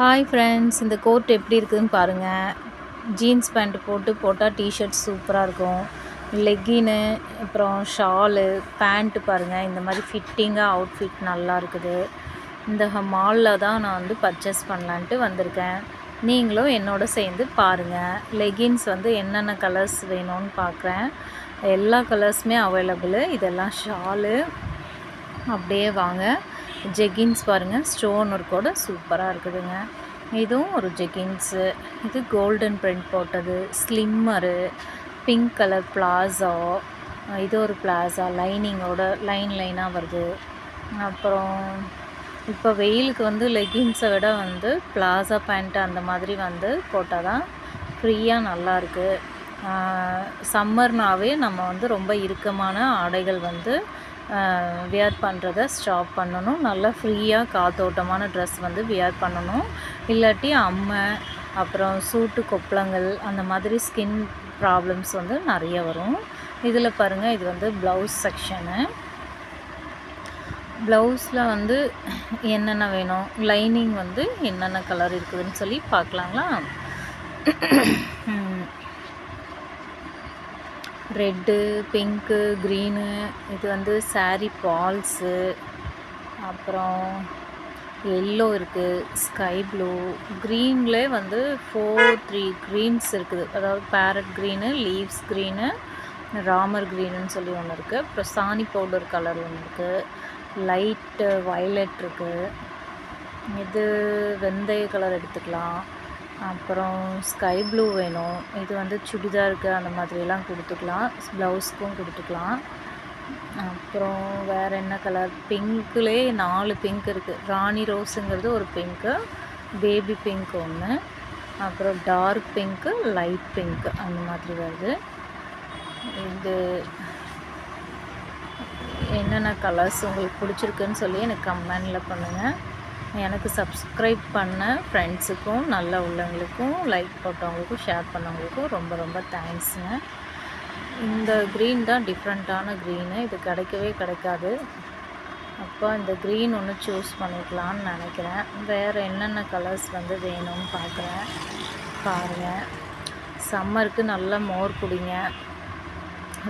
Hi friends இந்த code எப்படி இருக்குதுன்னு பாருங்கள் ஜீன்ஸ் பேண்ட் போட்டு போட்டால் டிஷர்ட் சூப்பராக இருக்கும். லெக்கின்னு அப்புறம் ஷாலு பேண்ட்டு பாருங்கள் இந்த மாதிரி ஃபிட்டிங்காக அவுட்ஃபிட் நல்லா இருக்குது. இந்த மாலில் தான் நான் வந்து பர்ச்சேஸ் பண்ணலான்ட்டு வந்திருக்கேன். நீங்களும் என்னோட சேர்ந்து பாருங்கள் லெகின்ஸ் வந்து என்னென்ன கலர்ஸ் வேணும்னு பார்க்குறேன் எல்லா கலர்ஸுமே அவைலபிள் இதெல்லாம் ஷாலு அப்படியே வாங்க. ஜெகின்ஸ் பாருங்கள் ஸ்டோன் ஒர்க்கோட சூப்பராக இருக்குதுங்க. இதுவும் ஒரு ஜெகின்ஸு. இது கோல்டன் பிரிண்ட் போட்டது. Slimmer pink colour palazzo. இது ஒரு பிளாசா. லைனிங்கோட லைன் லைனாக வருது. அப்புறம் இப்போ வெயிலுக்கு வந்து லெகின்ஸை விட வந்து பிளாசா பேண்ட் அந்த மாதிரி வந்து போட்டால் தான் ஃப்ரீயாக நல்லாயிருக்கு சம்மர்னாவே நம்ம வந்து ரொம்ப இறுக்கமான ஆடைகள் வந்து வியர் பண்ணுறத ஸ்டாப் பண்ணணும். நல்லா ஃப்ரீயாக காத்தோட்டமான ட்ரெஸ் வந்து வியர் பண்ணணும். இல்லாட்டி அம்மை அப்புறம் சூட்டு கொப்பளங்கள் அந்த மாதிரி ஸ்கின் ப்ராப்ளம்ஸ் வந்து நிறைய வரும். இதில் பாருங்கள் இது வந்து ப்ளவுஸ் செக்ஷனு ப்ளவுஸில் வந்து என்னென்ன வேணும்? லைனிங் வந்து என்னென்ன கலர் இருக்குதுன்னு சொல்லி பார்க்கலாங்களா? ரெட்டு பிங்க்கு க்ரீனு இது வந்து சாரி பால்ஸு அப்புறம் எல்லோ இருக்குது ஸ்கை ப்ளூ க்ரீன்லே வந்து ஃபோர் த்ரீ க்ரீன்ஸ் இருக்குது. அதாவது parrot green leaves green Ramar க்ரீனுன்னு சொல்லி ஒன்று இருக்குது அப்புறம் சாணி பவுடர் கலர் ஒன்று இருக்குது லைட்டு வயலட் இருக்குது இது வெந்தய கலர் எடுத்துக்கலாம். அப்புறம் ஸ்கை ப்ளூ வேணும். இது வந்து சுடிதாருக்கு அந்த மாதிரிலாம் கொடுத்துக்கலாம். ப்ளவுஸ்க்கும் கொடுத்துக்கலாம். அப்புறம் வேறு என்ன கலர்? பிங்க்குலே நாலு பிங்க் இருக்குது ராணி ரோஸுங்கிறது ஒரு பிங்க்கு பேபி பிங்க் ஒன்று அப்புறம் டார்க் பிங்க்கு லைட் பிங்க் அந்த மாதிரி வருது. இது என்னென்ன கலர்ஸ் உங்களுக்கு பிடிச்சிருக்குன்னு சொல்லி எனக்கு கமெண்டில் பண்ணுங்கள் எனக்கு சப்ஸ்கிரைப் பண்ண ஃப்ரெண்ட்ஸுக்கும் நல்ல உள்ளவங்களுக்கும் லைக் போட்டவங்களுக்கும் ஷேர் பண்ணவங்களுக்கும் ரொம்ப ரொம்ப தேங்க்ஸுங்க இந்த க்ரீன் தான் டிஃப்ரெண்ட்டான க்ரீனு இது கிடைக்கவே கிடைக்காது. அப்போ இந்த க்ரீன் ஒன்று சூஸ் பண்ணிக்கலான்னு நினைக்கிறேன். வேறு என்னென்ன கலர்ஸ் வந்து வேணும்னு பார்க்குறேன். பாருங்கள் சம்மருக்கு நல்லா மோர் குடிங்க.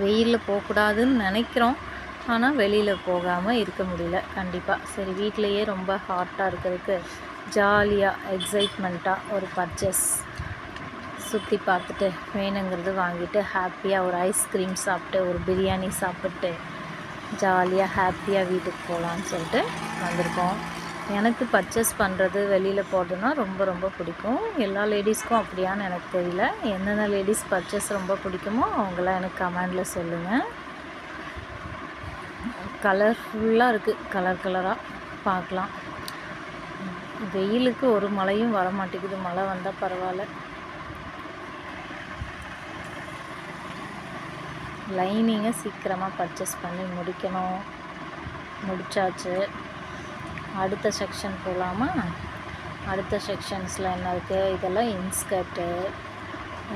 வெயிலில் போகக்கூடாதுன்னு நினைக்கிறோம். ஆனால் வெளியில் போகாமல் இருக்க முடியல. கண்டிப்பாக சரி வீட்டிலையே ரொம்ப ஹாட்டாக இருக்கிறதுக்கு ஜாலியாக எக்ஸைட்மெண்ட்டாக ஒரு பர்ச்சேஸ் சுற்றி பார்த்துட்டு வேணுங்கிறது வாங்கிட்டு ஹாப்பியாக ஒரு ஐஸ்கிரீம் சாப்பிட்டு ஒரு பிரியாணி சாப்பிட்டு ஜாலியாக ஹாப்பியாக வீட்டுக்கு போகலான்னு சொல்லிட்டு வந்திருக்கோம். எனக்கு பர்ச்சேஸ் பண்ணுறது வெளியில் போடுறதுனா ரொம்ப ரொம்ப பிடிக்கும். எல்லா லேடிஸ்க்கும் அப்படியான்னு எனக்கு தெரியல. என்னென்ன லேடிஸ் பர்ச்சேஸ் ரொம்ப பிடிக்குமோ அவங்களாம் எனக்கு கமெண்டில் சொல்லுங்கள் கலர்ஃபுல்லாக இருக்குது கலர் கலராக பார்க்கலாம். வெயிலுக்கு ஒரு மழையும் வர மாட்டேங்குது மழை வந்தால் பரவாயில்ல. லைனிங்கை சீக்கிரமாக பர்ச்சேஸ் பண்ணி முடிக்கணும். முடித்தாச்சு அடுத்த செக்ஷன் போகலாமா அடுத்த செக்ஷன்ஸில் என்ன இருக்குது இதெல்லாம் இன்ஸ்கர்ட்டு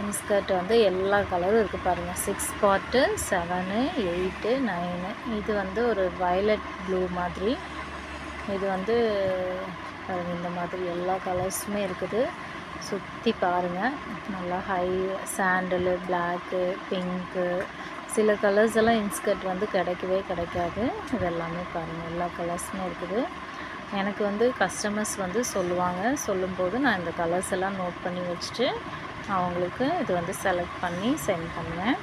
இன்ஸ்கர்ட் வந்து எல்லா கலரும் இருக்குது பாருங்கள் six part seven eight nine இது வந்து ஒரு வயலட் ப்ளூ மாதிரி. இது வந்து பாருங்கள் இந்த மாதிரி எல்லா கலர்ஸுமே இருக்குது. சுற்றி பாருங்கள் நல்லா ஹை சாண்டலு பிளாக்கு பிங்க்கு சில கலர்ஸ் எல்லாம் இன்ஸ்கர்ட் வந்து கிடைக்கவே கிடைக்காது. இது எல்லாமே பாருங்கள் எல்லா கலர்ஸுமே இருக்குது. எனக்கு வந்து கஸ்டமர்ஸ் வந்து சொல்லுவாங்க. சொல்லும்போது நான் இந்த கலர்ஸ் எல்லாம் நோட் பண்ணி வச்சுட்டு அவங்களுக்கு இது வந்து செலக்ட் பண்ணி சென்ட் பண்ணேன்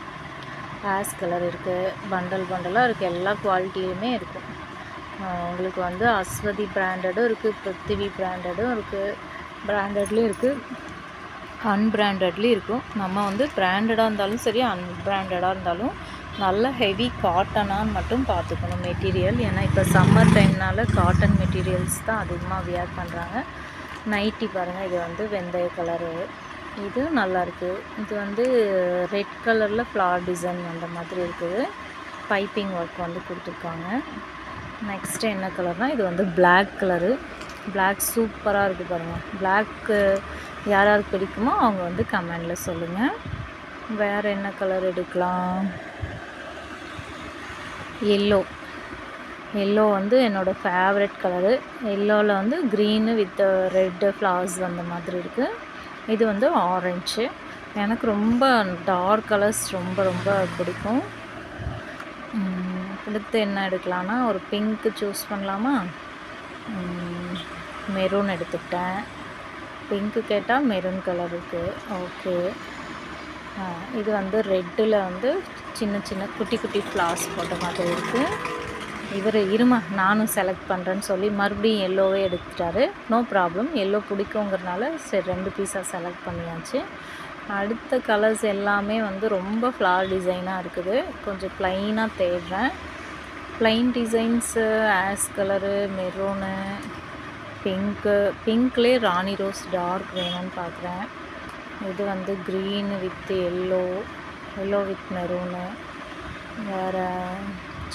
ஆஸ் கலர் இருக்குது பண்டல் பண்டலாக இருக்குது எல்லா குவாலிட்டியுமே இருக்கும் உங்களுக்கு வந்து அஸ்வதி பிராண்டடும் இருக்குது பிருத்திவி பிராண்டடும் இருக்குது பிராண்டட்லேயும் இருக்குது அன்பிராண்டட்லேயும் இருக்கும் நம்ம வந்து பிராண்டடாக இருந்தாலும் சரி அன்பிராண்டடாக இருந்தாலும் நல்ல ஹெவி காட்டனான்னு மட்டும் பார்த்துக்கணும் மெட்டீரியல் ஏன்னா இப்போ சம்மர் டைம்னால காட்டன் மெட்டீரியல்ஸ் தான் அதிகமாக வியர் பண்ணுறாங்க நைட்டி பாருங்கள் இது வந்து வெந்தய கலரு இது நல்லாயிருக்கு இது வந்து ரெட் கலரில் ஃப்ளார் டிசைன் அந்த மாதிரி இருக்குது. பைப்பிங் ஒர்க் வந்து கொடுத்துருக்காங்க. நெக்ஸ்ட்டு என்ன கலர்னால் இது வந்து பிளாக் கலரு. பிளாக் சூப்பராக இருக்குது பாருங்கள் பிளாக்கு யார் யாருக்கு பிடிக்குமோ அவங்க வந்து கமெண்டில் சொல்லுங்கள் வேறு என்ன கலர் எடுக்கலாம்? எல்லோ. எல்லோ வந்து என்னோடய ஃபேவரட் கலரு. எல்லோவில் வந்து க்ரீனு வித் ரெட்டு ஃப்ளவர்ஸ் அந்த மாதிரி இருக்குது இது வந்து ஆரஞ்சு எனக்கு ரொம்ப டார்க் கலர்ஸ் ரொம்ப ரொம்ப பிடிக்கும். அடுத்து என்ன எடுக்கலான்னா ஒரு பிங்க்கு சூஸ் பண்ணலாமா? மெரூன் எடுத்துக்கிட்டேன். பிங்க்கு கேட்டால் மெரூன் கலர் இருக்குது ஓகே இது வந்து ரெட்டில் வந்து சின்ன சின்ன குட்டி குட்டி ஃப்ளார்ஸ் போட்ட மாதிரி இருக்குது இவர் இருமா நானும் செலக்ட் பண்ணுறேன்னு சொல்லி மறுபடியும் எல்லோவே எடுத்துட்டாரு. நோ ப்ராப்ளம் எல்லோ பிடிக்குங்கிறனால சரி ரெண்டு பீஸாக செலக்ட் பண்ணியாச்சு. அடுத்த கலர்ஸ் எல்லாமே வந்து ரொம்ப ஃப்ளார் டிசைனாக இருக்குது. கொஞ்சம் ப்ளைனாக தேடுறேன். Plain designs as colour maroon pink பிங்க்லே ராணி ரோஸ் டார்க் வேணும்னு பார்க்குறேன் இது வந்து green with yellow yellow with maroon வேறு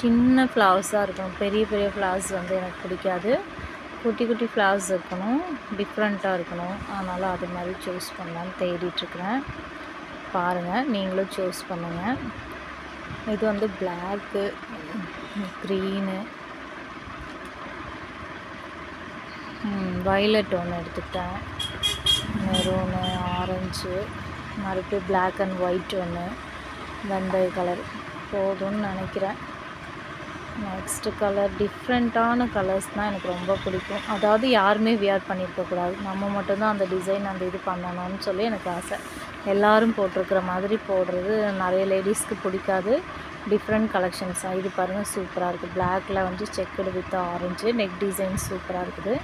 சின்ன ஃப்ளவர்ஸாக இருக்கணும். பெரிய பெரிய ஃப்ளவர்ஸ் வந்து எனக்கு பிடிக்காது. குட்டி குட்டி ஃப்ளவர்ஸ் இருக்கணும். டிஃப்ரெண்ட்டாக இருக்கணும். அதனால் அது மாதிரி சூஸ் பண்ணலான்னு தேடிட்டுருக்குறேன். பாருங்கள் நீங்களும் சூஸ் பண்ணுங்கள் இது வந்து பிளாக்கு க்ரீனு. வயலட் ஒன்று எடுத்துக்கிட்டேன். மெரூனு ஆரஞ்சு மறுபடியும் பிளாக் அண்ட் ஒயிட் ஒன்று வெந்தய கலர். போதும்னு நினைக்கிறேன். நெக்ஸ்ட்டு கலர் டிஃப்ரெண்ட்டான கலர்ஸ் தான் எனக்கு ரொம்ப பிடிக்கும். அதாவது யாருமே வியர் பண்ணியிருக்கக்கூடாது நம்ம மட்டும்தான் அந்த டிசைன் அந்த இது பண்ணணும்னு சொல்லி எனக்கு ஆசை. எல்லாரும் போட்டிருக்கிற மாதிரி போடுறது நிறைய லேடிஸ்க்கு பிடிக்காது. டிஃப்ரெண்ட் கலெக்ஷன்ஸாக இது பாருங்கள் சூப்பராக இருக்குது பிளாக்கில் வந்து checked with orange neck design சூப்பராக இருக்குது.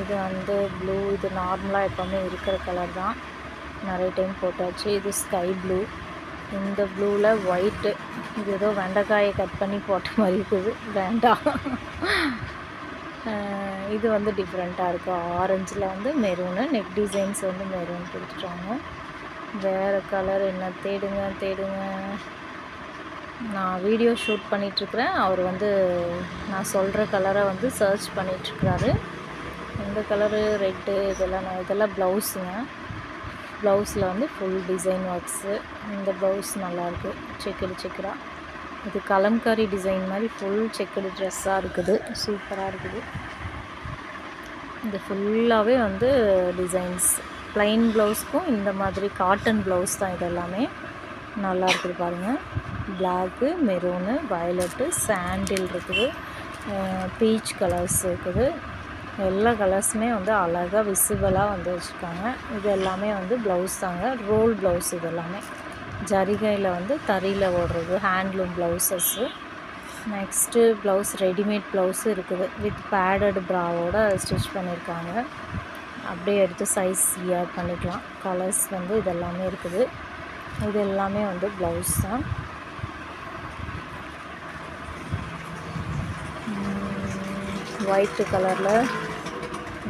இது வந்து ப்ளூ இது நார்மலாக எப்போவுமே இருக்கிற கலர் தான். நிறைய டைம் போட்டாச்சு. இது ஸ்கை ப்ளூ இந்த ப்ளூவில் ஒயிட்டு இது ஏதோ வெண்டைக்காயை கட் பண்ணி போட்ட மாதிரி இருக்குது. வேண்டாம். இது வந்து டிஃப்ரெண்ட்டாக இருக்கும். ஆரஞ்சில் வந்து மெரூனு நெக் டிசைன்ஸ் வந்து மெரூன் கொடுத்துட்டாங்க. வேறு கலர் என்ன? தேடுங்க தேடுங்க. நான் வீடியோ ஷூட் பண்ணிகிட்ருக்குறேன் அவர் வந்து நான் சொல்கிற கலரை வந்து சர்ச் பண்ணிகிட்ருக்குறாரு இந்த கலரு ரெட்டு இதெல்லாம் நான் இதெல்லாம் ப்ளவுஸுங்க ப்ளவுஸில் வந்து ஃபுல் டிசைன் ஒர்க்ஸு இந்த ப்ளவுஸ் நல்லாயிருக்கு செக்குடு செக்குடாக இது கலம்காரி டிசைன் மாதிரி ஃபுல் செக்குடு ட்ரெஸ்ஸாக இருக்குது. சூப்பராக இருக்குது. இது ஃபுல்லாகவே வந்து டிசைன்ஸ் ப்ளைன் ப்ளவுஸ்க்கும் இந்த மாதிரி காட்டன் ப்ளவுஸ் தான் இது எல்லாமே. நல்லா இருக்குது பாருங்கள் பிளாக்கு மெரூனு வயலட்டு சாண்டில் இருக்குது. பீச் கலர்ஸ் இருக்குது. எல்லா கலர்ஸுமே வந்து அழகாக விசிபிளாக வந்து வச்சுருக்காங்க. இது எல்லாமே வந்து ப்ளவுஸ் தாங்க. ரோல் ப்ளவுஸ் இது எல்லாமே. ஜரிகையில் வந்து தறியில் ஓடுறது handloom blouses next blouse readymade blouse இருக்குது. வித் பேடட் ப்ராவோட ஸ்டிச் பண்ணியிருக்காங்க. அப்படியே எடுத்து சைஸ் வியர் பண்ணிக்கலாம். கலர்ஸ் வந்து இது எல்லாமே இருக்குது. இது எல்லாமே வந்து ப்ளவுஸ் தான். ஒயிட்டு கலரில்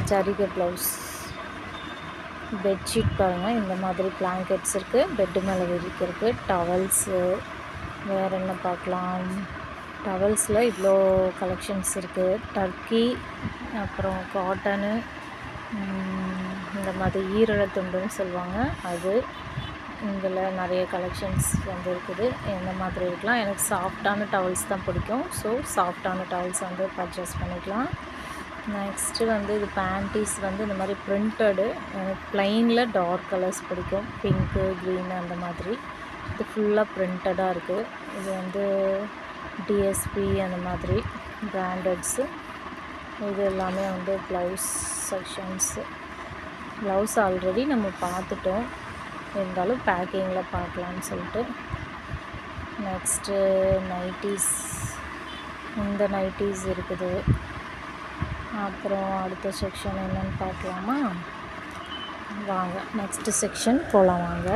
ஜரிகை ப்ளவுஸ் பெட்ஷீட் பாருங்கள் இந்த மாதிரி பிளாங்கெட்ஸ் இருக்குது பெட்டு மேலே விரிக்கிறதுக்கு டவல்ஸு வேறு என்ன பார்க்கலாம்? டவல்ஸில் இவ்வளோ கலெக்ஷன்ஸ் இருக்குது டர்க்கி அப்புறம் காட்டனு இந்த மாதிரி ஈரழ துண்டுன்னு சொல்லுவாங்க. அது இதில் நிறைய கலெக்ஷன்ஸ் வந்து இருக்குது எந்த மாதிரி இருக்கலாம். எனக்கு சாஃப்டான டவல்ஸ் தான் பிடிக்கும். ஸோ சாஃப்டான டவல்ஸ் வந்து பர்ச்சேஸ் பண்ணிக்கலாம். நெக்ஸ்ட்டு வந்து இது பேண்டீஸ் வந்து இந்த மாதிரி பிரிண்டடு எனக்கு ப்ளைனில் டார்க் கலர்ஸ் பிடிக்கும். பிங்க்கு க்ரீனு அந்த மாதிரி. இது ஃபுல்லாக பிரிண்டடாக இருக்குது இது வந்து டிஎஸ்பி அந்த மாதிரி பிராண்டட்ஸு இது எல்லாமே வந்து ப்ளவுஸ் செக்ஷன்ஸு ப்ளவுஸ் ஆல்ரெடி நம்ம பார்த்துட்டோம். இருந்தாலும் பேக்கிங்கில் பார்க்கலான்னு சொல்லிட்டு. நெக்ஸ்ட்டு நைட்டிஸ் இந்த நைட்டிஸ் இருக்குது. அப்புறம் அடுத்த செக்ஷன் என்னன்னு பார்க்கலாமா? வாங்க நெக்ஸ்ட்டு செக்ஷன் போகலாம் வாங்க.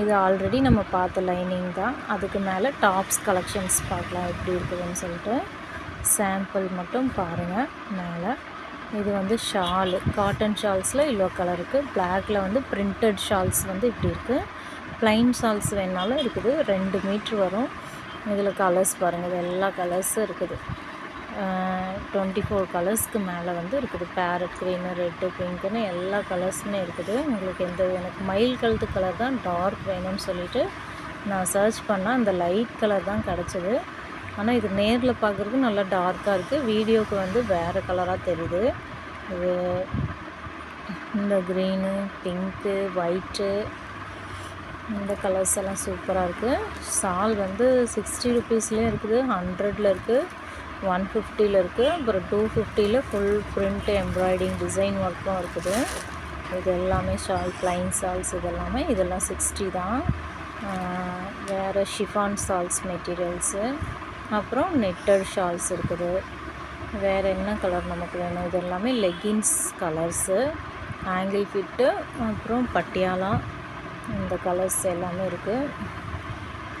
இது ஆல்ரெடி நம்ம பார்த்த லைனிங் தான். அதுக்கு மேலே டாப்ஸ் கலெக்ஷன்ஸ் பார்க்கலாம் எப்படி இருக்குதுன்னு சொல்லிட்டு. சாம்பிள் மட்டும் பாருங்கள் மேலே. இது வந்து ஷாலு காட்டன் ஷால்ஸில் இவ்வளோ கலர் இருக்குது பிளாக்கில் வந்து பிரிண்டட் ஷால்ஸ் வந்து இப்படி இருக்குது ப்ளைன் ஷால்ஸ் வேணாலும் இருக்குது. ரெண்டு மீட்ரு வரும். இதில் கலர்ஸ் பாருங்கள் இது எல்லா கலர்ஸும் இருக்குது. டுவெண்ட்டி ஃபோர் கலர்ஸ்க்கு மேலே வந்து இருக்குது. பேரட் க்ரீனு ரெட்டு பிங்க்குன்னு எல்லா கலர்ஸுமே இருக்குது. உங்களுக்கு எந்த எனக்கு மயில் கழுத்து கலர் தான் டார்க் வேணும்னு சொல்லிட்டு நான் சர்ச் பண்ணால் அந்த லைட் கலர் தான் கிடச்சிது. ஆனால் இது நேரில் பார்க்குறதுக்கு நல்லா டார்க்காக இருக்குது வீடியோவுக்கு வந்து வேறு கலராக தெரியுது. இது இந்த க்ரீனு பிங்க்கு ஒயிட்டு இந்த கலர்ஸ் எல்லாம் சூப்பராக இருக்குது ஷால் வந்து சிக்ஸ்டி ருபீஸ்லேயும் இருக்குது ஹண்ட்ரடில் இருக்குது ஒன் ஃபிஃப்டியில் இருக்குது அப்புறம் டூ ஃபிஃப்டியில் ஃபுல் ப்ரிண்ட் எம்ப்ராய்டிங் டிசைன் ஒர்க்கும் இருக்குது. இது எல்லாமே ஷால் ப்ளைன் சால்ஸ் இது எல்லாமே. இதெல்லாம் சிக்ஸ்டி தான். வேறு ஷிஃபான் சால்ஸ் மெட்டீரியல்ஸு அப்புறம் நெட்டட் ஷால்ஸ் இருக்குது. வேறு என்ன கலர் நமக்கு வேணும்? இது எல்லாமே லெகின்ஸ் கலர்ஸு ஆங்கிள் ஃபிட்டு அப்புறம் பட்டியாலா இந்த கலர்ஸ் எல்லாமே இருக்குது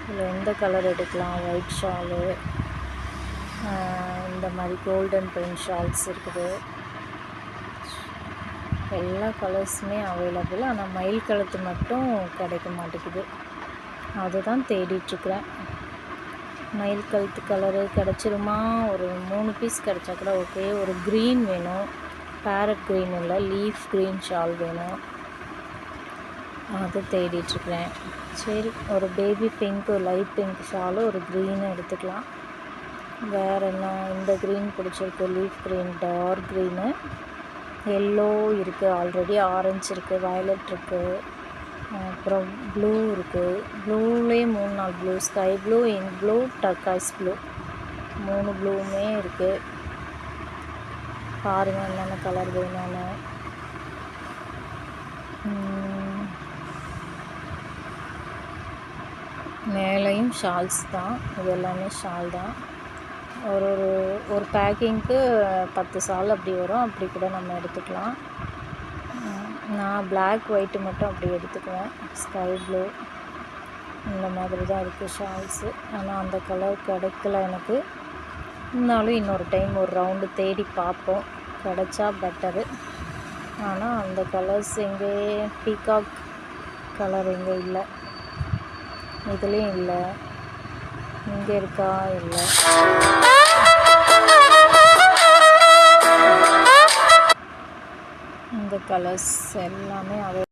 இதில் எந்த கலர் எடுக்கலாம்? ஒயிட் ஷாலு இந்த மாதிரி கோல்டன் பிரிண்ட் ஷால்ஸ் இருக்குது. எல்லா கலர்ஸுமே அவைலபிள் ஆனால் மயில் கழுத்து மட்டும் கிடைக்க மாட்டேங்குது. அதுதான் தேடிட்டுருக்குறேன் மயில் கழுத்து கலரு கிடச்சிருமா? ஒரு மூணு பீஸ் கிடச்சா கூட ஓகே ஒரு க்ரீன் வேணும். பேரட் க்ரீன் இல்லை லீஃப் க்ரீன் ஷால் வேணும். அது தேடிட்டுருக்குறேன் சரி ஒரு பேபி பிங்க் ஒரு லைட் பிங்க் ஷாலும் ஒரு க்ரீனும் எடுத்துக்கலாம். வேறு என்ன? இந்த க்ரீன் பிடிச்சிருக்கு. Leaf green dark green yellow இருக்குது ஆல்ரெடி ஆரஞ்சு இருக்குது வயலட் இருக்குது அப்புறம் ப்ளூ இருக்குது ப்ளூலேயே மூணு நாலு blue sky blue ink blue turquoise blue. மூணு ப்ளூவுமே இருக்குது பாருங்கள் என்னென்ன கலர் வேணும்னு. மேலையும் ஷால்ஸ் தான். இது எல்லாமே ஷால் தான். ஒரு ஒரு ஒரு பேக்கிங்க்கு பத்து ஷால் அப்படி வரும். அப்படி கூட நம்ம எடுத்துக்கலாம். நான் பிளாக் ஒயிட்டு மட்டும் அப்படி எடுத்துக்குவேன். ஸ்கை ப்ளூ இந்த மாதிரி தான் இருக்குது ஷால்ஸு ஆனால் அந்த கலர் கிடைக்கல எனக்கு. இருந்தாலும் இன்னொரு டைம் ஒரு ரவுண்டு தேடி பார்ப்போம். கிடைச்சா பெட்டரு ஆனால் அந்த கலர்ஸ் எங்கே? பீகாக் கலர் எங்கே இல்லை. இதுலேயும் இல்லை. இங்கே இருக்கா? இல்லை. கலர்ஸ் எல்லாமே அவை